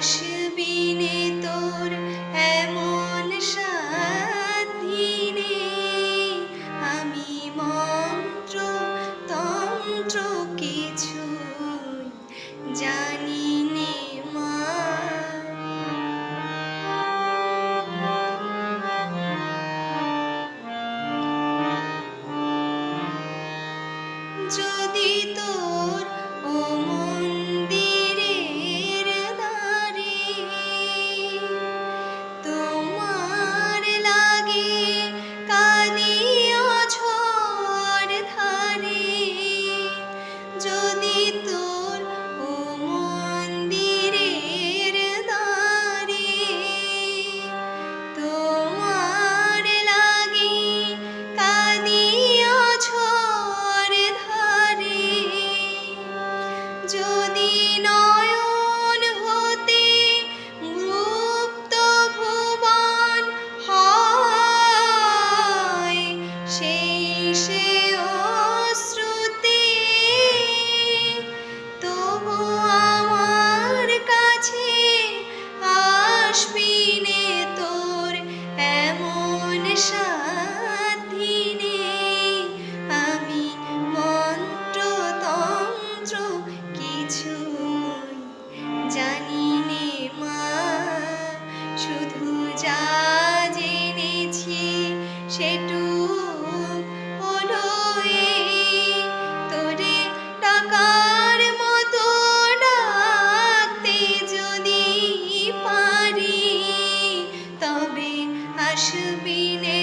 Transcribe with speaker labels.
Speaker 1: আসবি তোর এমন সাধিনে আমি মন্ত্র, তন্ত্র কিছু জানি নে মা। যদি তোর ও মন দিনা যা জেনেছি সেটু হলো তোরে ডাকার মতো ডাকতে যদি পারি তবে আসবি নে